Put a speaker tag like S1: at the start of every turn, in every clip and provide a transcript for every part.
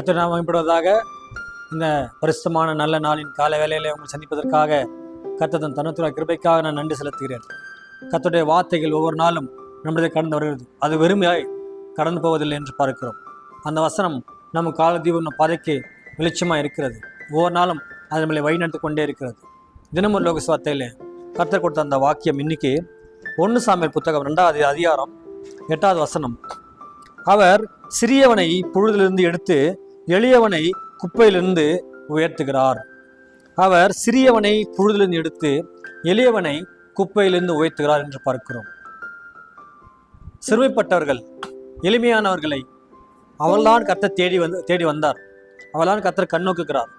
S1: கர்த்தர் நாம் இந்த பரிசுத்தமான நல்ல நாளின் கால வேலையில உங்களை சந்திப்பதற்காக கத்ததன் தனத்துறை கிருபைக்காக நான் நன்றி செலுத்துகிறேன். கர்த்தருடைய வார்த்தைகள் ஒவ்வொரு நாளும் நம்மளதை கடந்து வருகிறது. அது வெறுமையாய் கடந்து போவதில்லை என்று பார்க்கிறோம். அந்த வசனம் நம்ம காலதீபம் பாதைக்கு வெளிச்சமாக இருக்கிறது. ஒவ்வொரு நாளும் அது நம்மளை வழிநடத்து கொண்டே இருக்கிறது. தினமும் லோக வார்த்தையில் கர்த்தர் கொடுத்த அந்த வாக்கியம் இன்னைக்கு ஒன்று சாமியல் புத்தகம் ரெண்டாவது அதிகாரம் எட்டாவது வசனம். அவர் சிறியவனை புழுதிலிருந்து எடுத்து எளியவனை குப்பையிலிருந்து உயர்த்துகிறார். அவர் சிறியவனை புழுதிலிருந்து எடுத்து எளியவனை குப்பையிலிருந்து உயர்த்துகிறார் என்று பார்க்கிறோம். சிறுமைப்பட்டவர்கள் எளிமையானவர்களை அவள்தான் கர்த்தர் தேடி வந்து தேடி வந்தார். அவள்தான் கர்த்தர் கண்ணோக்குகிறார்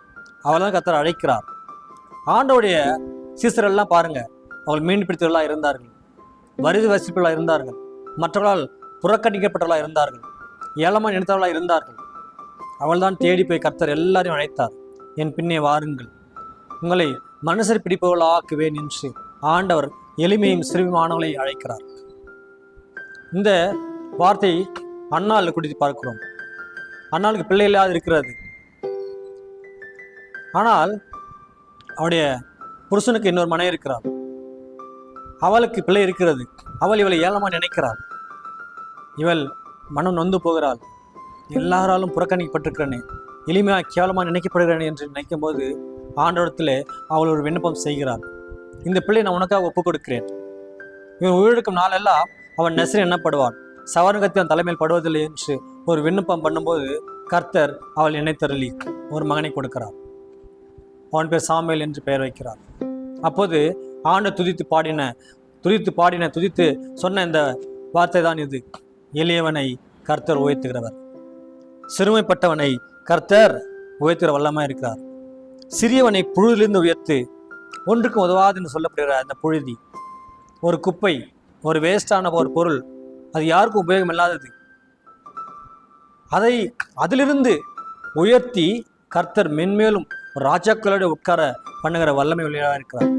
S1: அவள்தான் கர்த்தர் அழைக்கிறார். ஆண்டோடைய சீசரெல்லாம் பாருங்க அவள் மீன் பிடித்தவர்களாக இருந்தார்கள். வரிது வசிப்புகளாக இருந்தார்கள். மற்றவர்களால் புறக்கணிக்கப்பட்டவர்களாக இருந்தார்கள். ஏழமாக நினைத்தவர்களாக இருந்தார்கள். அவள்தான் தேடி போய் கர்த்தர் எல்லாரையும் அழைத்தார் என் பின்னே வாருங்கள். உங்களை மனுஷர் பிடிப்பவர்களாக்குவேன் என்று ஆண்டவர் எளிமையும் சிறுமிமானவர்களை அழைக்கிறார். இந்த வார்த்தை அண்ணாவில் குடித்து பார்க்கிறோம். அண்ணாளுக்கு பிள்ளை இல்லாது இருக்கிறது. ஆனால் அவருடைய புருஷனுக்கு இன்னொரு மனைவி இருக்கிறார். அவளுக்கு பிள்ளை இருக்கிறது. அவள் இவளை ஏளமா நினைக்கிறாள். இவள் மனம் நொந்து போகிறாள். எல்லாராலும் புறக்கணிக்கப்பட்டிருக்கிறனே. எளிமையாக கேவலமாக நினைக்கப்படுகிறேன் என்று நினைக்கும் போது ஆண்டவரத்தில் அவள் ஒரு விண்ணப்பம் செய்கிறாள். இந்த பிள்ளை நான் உனக்காக ஒப்புக் கொடுக்கிறேன் இவன் உயிரிழக்கும் நாளெல்லாம் அவன் நெசரி எண்ணப்படுவான். சவரங்கத்தின் அவன் தலைமையில் படுவதில்லை என்று ஒரு விண்ணப்பம் பண்ணும்போது கர்த்தர் அவள் இணைத்தருளி ஒரு மகனை கொடுக்கிறார். அவன் பேர் சாமியல் என்று பெயர் வைக்கிறார். அப்போது ஆண்டு துதித்து பாடின துதித்து பாடின துதித்து சொன்ன இந்த வார்த்தை தான் இது. எளியவனை கர்த்தர் உயர்த்துகிறவர். சிறுமைப்பட்டவனை கர்த்தர் உயர்த்துகிற வல்லமாக இருக்கிறார். சிறியவனை புழுதிலிருந்து உயர்த்து ஒன்றுக்கும் உதவாது என்று சொல்லப்படுகிற அந்த புழுதி ஒரு குப்பை ஒரு வேஸ்டான ஒரு பொருள் அது யாருக்கும் உபயோகம் இல்லாதது. அதை அதிலிருந்து உயர்த்தி கர்த்தர் மென்மேலும் ராஜாக்களோட உட்கார பண்ணுகிற வல்லமை உள்ளதாக இருக்கிறார்.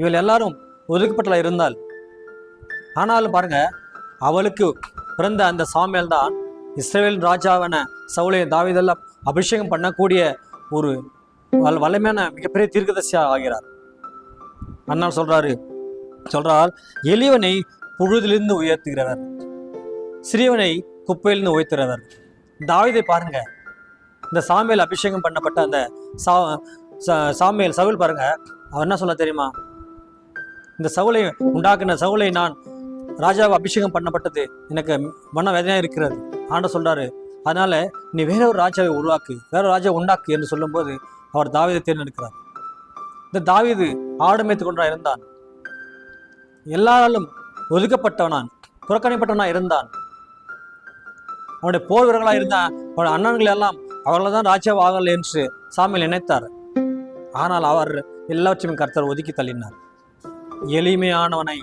S1: இவள் எல்லாரும் ஒதுக்கப்பட்டல இருந்தால் ஆனாலும் பாருங்க அவளுக்கு பிறந்த அந்த சாமியால் தான் இஸ்ரேல் ராஜாவான சவுளை தாவிதெல்லாம் அபிஷேகம் பண்ணக்கூடிய ஒரு வல் வல்லமையான மிகப்பெரிய தீர்க்கதரிசியாக ஆகிறார். அண்ணால் சொல்றாரு சொல்றால் எளியவனை புழுதிலிருந்து உயர்த்துகிறவர் சிறியவனை குப்பையிலிருந்து உயர்த்துகிறவர். தாவிதை பாருங்க. இந்த சாமியல் அபிஷேகம் பண்ணப்பட்ட அந்த சா சா- சாமியல் சவுல் பாருங்க. அவர் என்ன சொல்ல தெரியுமா? இந்த சவுளை உண்டாக்குன சவுளை நான் ராஜாவை அபிஷேகம் பண்ணப்பட்டது. எனக்கு மன வேதனையாக இருக்கிறது. ஆண்ட சொல்றாரு அதனால நீ வேற ஒரு ராஜாவை உருவாக்கு வேற ஒரு ராஜாவை உண்டாக்கு என்று சொல்லும்போது அவர் தாவீதை தேர்ந்தெடுக்கிறார். இந்த தாவீது ஆடமேத்து கொண்டா இருந்தான். எல்லாராலும் ஒதுக்கப்பட்டவனான் புறக்கணிப்பட்டவனா இருந்தான். அவனுடைய போர் வீரர்களாக இருந்தான் அவனுடைய அண்ணன்கள் எல்லாம் அவர்கள் தான் ராஜாவாக ஆகலை என்று சாமியில் நினைத்தார். ஆனால் அவர் எல்லாவற்றையும் கர்த்தர் ஒதுக்கி தள்ளினார். எளிமையானவனை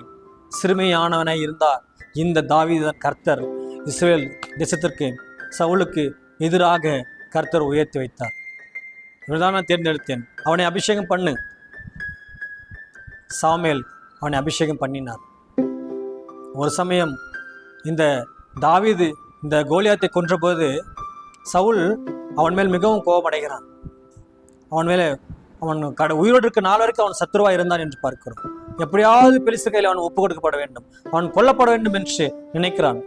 S1: சிறுமையானவனை இருந்தார். இந்த தாவீதன் கர்த்தர் இஸ்ரேல் தேசத்திற்கு சவுலுக்கு எதிராக கர்த்தர் உயர்த்தி வைத்தார். இவர்தான் நான் தேர்ந்தெடுத்தேன். அவனை அபிஷேகம் பண்ணு. சாமேல் அவனை அபிஷேகம் பண்ணினார். ஒரு சமயம் இந்த தாவீது இந்த கோலியாத்தை கொன்றபோது சவுல் அவன் மேல் மிகவும் கோபமடைகிறான். அவன் மேலே அவன் கட உயிரோடு இருக்க நாள் வரைக்கும் அவன் சத்துருவா இருந்தான் என்று பார்க்கிறோம். எப்படியாவது பெலிசு கையில் அவன் ஒப்பு கொடுக்கப்பட வேண்டும். அவன் கொல்லப்பட வேண்டும் என்று நினைக்கிறான்.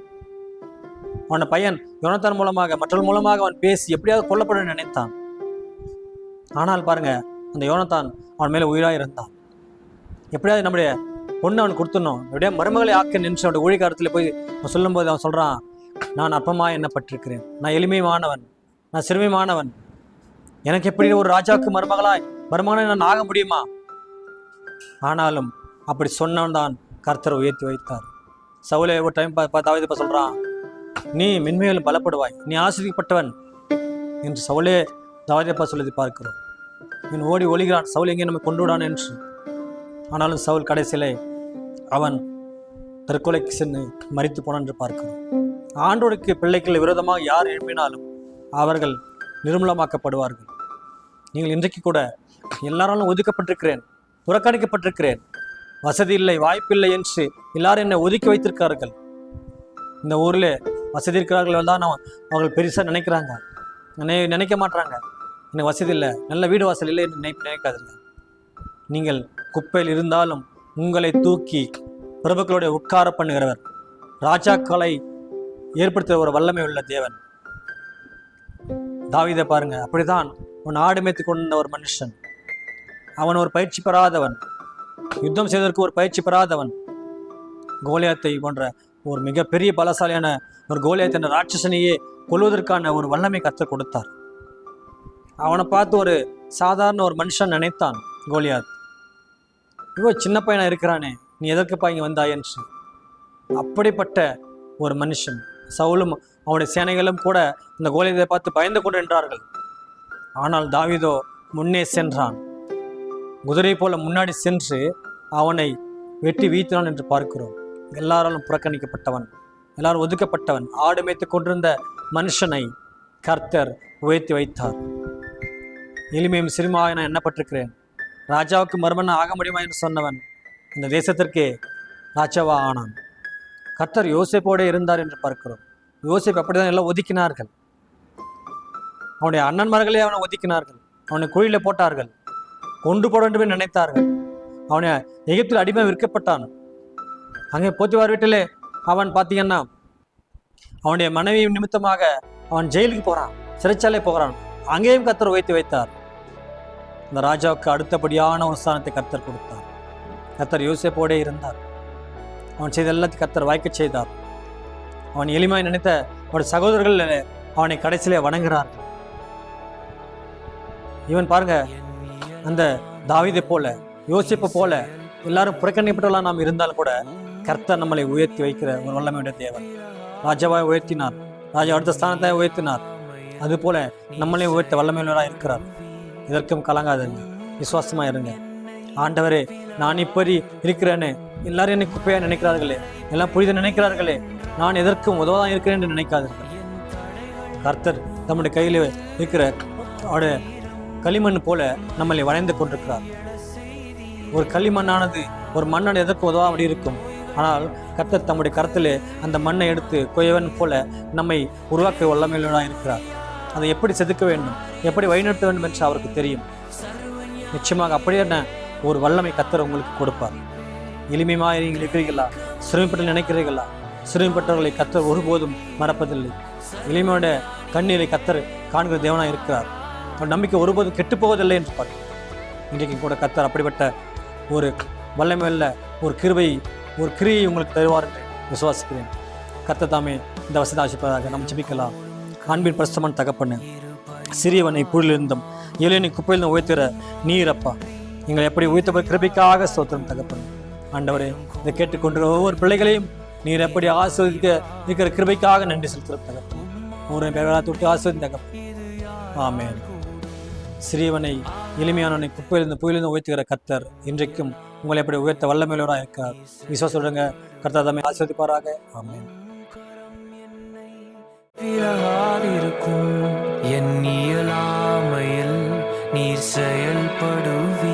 S1: அவன பையன் யோனத்தான் மூலமாக மற்றொரு மூலமாக அவன் பேசி எப்படியாவது கொல்லப்பட நினைத்தான். ஆனால் பாருங்க அந்த யோனத்தான் அவன் மேலே உயிராக இருந்தான். எப்படியாவது நம்முடைய பொண்ணு அவன் கொடுத்துடணும். எப்படியா மருமகளை ஆக்க நின்று அவனுடைய ஊழிகாரத்தில் போய் அவன் சொல்லும்போது அவன் சொல்கிறான் நான் அப்பமா எண்ணப்பட்டிருக்கிறேன் நான் எளிமையானவன் நான் சிறுமையானவன் எனக்கு எப்படி ஒரு ராஜாவுக்கு மருமகளாய் மருமகனாய் நான் ஆக முடியுமா? ஆனாலும் அப்படி சொன்னவன் தான் கர்த்தரை உயர்த்தி வைத்தார். சவுலே ஒரு டைம் தாவது இப்போ சொல்கிறான் நீ மென்மையில் பலப்படுவாய் நீ ஆசிரியப்பட்டவன் என்று சவுலே தாவீதப்பா சொல்லி பார்க்கிறோம். இவன் ஓடி ஒழிகிறான் சவுல் எங்கே நம்ம கொண்டு விடான்? என்று. ஆனாலும் சவுல் கடைசியிலே அவன் தற்கொலைக்கு சென்று மறித்து போனான் என்று பார்க்கிறோம். ஆண்டோருக்கு பிள்ளைகள் விரோதமாக யார் எழுப்பினாலும் அவர்கள் நிர்மூலமாக்கப்படுவார்கள். நீங்கள் இன்றைக்கு கூட எல்லாராலும் ஒதுக்கப்பட்டிருக்கிறேன் புறக்கணிக்கப்பட்டிருக்கிறேன் வசதி இல்லை வாய்ப்பில்லை என்று எல்லாரும் என்னை ஒதுக்கி வைத்திருக்கார்கள் இந்த ஊரில் வசதி இருக்கிறார்கள் தான் நான் அவர்கள் பெருசாக நினைக்கிறாங்க. நினை நினைக்க மாட்றாங்க. எனக்கு வசதி இல்லை நல்ல வீடு வாசல் இல்லை என்று நினை நினைக்காதுங்க. நீங்கள் குப்பையில் இருந்தாலும் உங்களை தூக்கி பிரபுக்களுடைய உட்கார பண்ணுகிறவர். ராஜாக்களை ஏற்படுத்துகிற ஒரு வல்லமை உள்ள தேவன். தாவிதை பாருங்க அப்படிதான் உன் ஆடு மேய்த்து கொண்ட ஒரு மனுஷன். அவன் ஒரு பயிற்சி பெறாதவன். யுத்தம் செய்வதற்கு ஒரு பயிற்சி பெறாதவன். கோலியாத்தை போன்ற ஒரு மிகப்பெரிய பலசாலியான ஒரு கோலியாத்தை என்ற ராட்சசனையே கொல்வதற்கான ஒரு வல்லமை கற்றுக் கொடுத்தார். அவனை பார்த்து ஒரு சாதாரண ஒரு மனுஷன் நினைத்தான் கோலியாத். இவ்வளோ சின்ன பையனாக இருக்கிறானே நீ எதற்குப்பா இங்கே வந்தாயன்னு அப்படிப்பட்ட ஒரு மனுஷன் சவுலும் அவனுடைய சேனைகளும் கூட இந்த கோலியத்தை பார்த்து பயந்து கொண்டு நின்றார்கள். ஆனால் தாவிதோ முன்னே சென்றான். குதிரை போல முன்னாடி சென்று அவனை வெட்டி வீழ்த்தினான் என்று பார்க்கிறோம். எல்லாராலும் புறக்கணிக்கப்பட்டவன் எல்லாரும் ஒதுக்கப்பட்டவன் ஆடு மேய்த்து கொண்டிருந்த மனுஷனை கர்த்தர் உயர்த்தி வைத்தார். எளிமையும் சிறுமாக நான் எண்ணப்பட்டிருக்கிறேன். ராஜாவுக்கு மர்மன் ஆக முடியுமா என்று சொன்னவன் இந்த தேசத்திற்கே ராஜாவா ஆனான். கர்த்தர் யோசேப்போடு இருந்தார் என்று பார்க்கிறோம். யோசேப் அப்படிதான் எல்லாம் ஒதுக்கினார்கள். அவனுடைய அண்ணன்மார்களே அவனை ஒதுக்கினார்கள். அவனை குழியில் போட்டார்கள். கொண்டு போட வேண்டும் நினைத்தார்கள். அவனை எகிப்தில் அடிமை விற்கப்பட்டான். அங்கே போத்திவார் வீட்டிலே அவன் பார்த்தீங்கன்னா அவனுடைய மனைவி நிமித்தமாக அவன் ஜெயிலுக்கு போகிறான் சிறைச்சாலை போகிறான். அங்கேயும் கத்தர் வைத்து வைத்தார். அந்த ராஜாவுக்கு அடுத்தபடியான ஒரு ஸ்தானத்தை கத்தர் கொடுத்தார். கத்தர் யோசிப்போடே இருந்தார். அவன் செய்த எல்லாத்தையும் கத்தர் வாய்க்க செய்தார். அவன் எளிமையாக நினைத்த அவருடைய சகோதரர்கள் அவனை கடைசியிலே வணங்குகிறார்கள். இவன் பாருங்க அந்த தாவிதை போல யோசிப்பு போல எல்லாரும் புறக்கணிப்பட்டவர்களாக நாம் இருந்தாலும் கூட கர்த்தர் நம்மளை உயர்த்தி வைக்கிற ஒரு வல்லமையுடைய தேவன். ராஜாவாய் உயர்த்தினார். ராஜா அடுத்த ஸ்தானத்தை உயர்த்தினார். அதுபோல நம்மளையும் உயர்த்த வல்லமையுள்ளவராக இருக்கிறார். இதற்கும் கலங்காதுங்க. விசுவாசமா இருங்க. ஆண்டவரே நான் இப்படி இருக்கிறேன்னு எல்லாரும் என்னை குப்பையாக நினைக்கிறார்களே? எல்லாம் புரித நினைக்கிறார்களே? நான் எதற்கும் உதவதான் இருக்கிறேன் என்று நினைக்காதீர்கள். கர்த்தர் நம்முடைய கையில் இருக்கிற அவருடைய களிமண் போல நம்மளை வளைந்து கொண்டிருக்கிறார். ஒரு களிமண்ணானது ஒரு மன்னன் எதற்கு உதவாமல் இருக்கும். ஆனால் கர்த்தர் தம்முடைய கரத்திலே அந்த மண்ணை எடுத்து கொயவன் போல நம்மை உருவாக்க வல்லமையிலாக இருக்கிறார். அதை எப்படி செதுக்க வேண்டும்? எப்படி வழிநடத்த வேண்டும் என்று அவருக்கு தெரியும். நிச்சயமாக அப்படியான ஒரு வல்லமை கத்தர் உங்களுக்கு கொடுப்பார். எளிமையாக நீங்கள் இருக்கிறீர்களா? சிறுமைப்பட்டு நினைக்கிறீர்களா? சிறுமைப்பட்டவர்களை கத்தர் ஒருபோதும் மறப்பதில்லை. எளிமையோட கண்ணீரை கத்தர் காண்கிற தேவனாக இருக்கிறார். அவர் நம்பிக்கை ஒருபோதும் கெட்டுப்போவதில்லை என்று பார்க்கிறோம். இன்றைக்கும் கூட கத்தர் அப்படிப்பட்ட ஒரு வல்லமையுள்ள ஒரு கிருபை ஒரு கிரியை உங்களுக்கு தருவார் என்று விசுவாசிக்கிறேன். கத்த தாமே இந்த வசதி ஆசிப்பதாக நாம் ஜெபிக்கலாம். அன்பின் பிரசமன் தகப்பண்ணு சிறியவனை புழிலிருந்தும் ஏழையனை குப்பையிலிருந்து உயர்த்துகிற நீரப்பா எங்களை எப்படி உயர்த்தவர் கிருபைக்காக ஸ்தோத்திரம் தகப்பண்ணு ஆண்டவரே இதை கேட்டுக்கொண்டு ஒவ்வொரு பிள்ளைகளையும் நீர் எப்படி ஆஸ்வதிக்க இருக்கிற கிருபைக்காக நன்றி செலுத்துகிற தகப்பன். ஒரு பேரா தொட்டு ஆஸ்வதி தகப்பன். ஆமே சிறியவனை எளிமையானவனை குப்பையிலிருந்து புயலிருந்து உயர்த்துகிற கர்த்தர். இன்றைக்கும் உங்களை எப்படி உயர்த்த வல்லமையுள்ளவராக இருக்கிறார் விசுவாசுடுங்க கர்த்தா தம்மை ஆசிரியப்பாராக ஆமென்.
S2: விலகாதிருக்கும் என் நீர் செயல்படுவீர்.